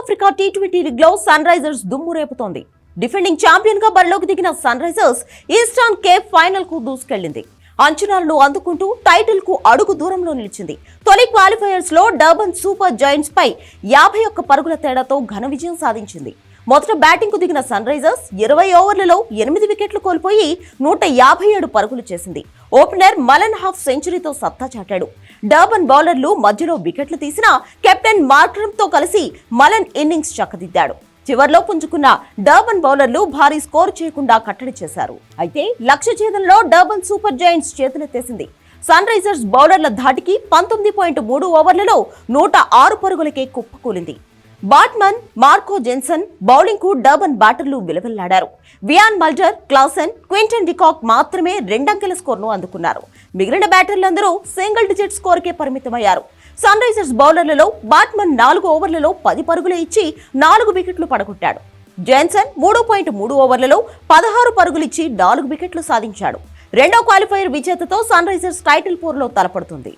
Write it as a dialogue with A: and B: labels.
A: Africa T twenty లీగ్లో Sunrisers దుమ్ము రేపుతోంది. డిఫెండింగ్ ఛాంపియన్గా బరిలోకి దిగిన సన్ రైజర్స్ ఈస్టర్న్ కేప్ ఫైనల్కు దూసుకెళ్ళింది అంచనాలను అందుకుంటూ టైటిల్కు అడుగు దూరంలో నిలిచింది. తొలి క్వాలిఫైయర్స్లో డర్బన్ సూపర్ జైంట్స్ పై యాభై ఒక్క పరుగుల తేడాతో ఘన విజయం సాధించింది. మొదట బ్యాటింగ్కు దిగిన సన్ రైజర్స్ ఇరవై ఓవర్లలో ఎనిమిది వికెట్లు కోల్పోయి నూట యాభై ఏడు పరుగులు చేసింది. ఓపెనర్ మలన్ హాఫ్ సెంచరీతో సత్తా చాటాడు. డర్బన్ బౌలర్లు మధ్యలో వికెట్లు తీసిన కెప్టెన్ మార్క్రమ్తో కలిసి మలన్ ఇన్నింగ్స్ చక్కదిద్దాడు. చివర్లో పుంజుకున్న డర్బన్ బౌలర్లు భారీ స్కోర్ చేయకుండా కట్టడి చేశారు. అయితే లక్ష్య ఛేదంలో డర్బన్ సూపర్ జైంట్స్ చేతులెత్తేసింది. సన్ రైజర్స్ బౌలర్ల ధాటికి పంతొమ్మిది పాయింట్ మూడు ఓవర్లలో నూట ఆరు పరుగులకే కుప్పకూలింది. బాట్మన్ మార్కో జెన్సన్ బౌలింగ్కు డర్బన్ బ్యాటర్లు విలవిల్లాడారు. Wiaan Mulder Klaasen Quinton de Kock మాత్రమే రెండంకెల స్కోర్ను అందుకున్నారు. మిగిలిన బ్యాటర్లందరూ సింగిల్ డిజిట్ స్కోర్కే పరిమితమయ్యారు. సన్ రైజర్స్ బౌలర్లలో బాట్మన్ నాలుగు ఓవర్లలో పది పరుగులు ఇచ్చి నాలుగు వికెట్లు పడగొట్టాడు. జెన్సన్ మూడు పాయింట్ మూడు ఓవర్లలో పదహారు పరుగులిచ్చి నాలుగు వికెట్లు సాధించాడు. రెండో క్వాలిఫైయర్ విజేతతో సన్ రైజర్స్ టైటిల్ పోర్లో తలపడుతుంది.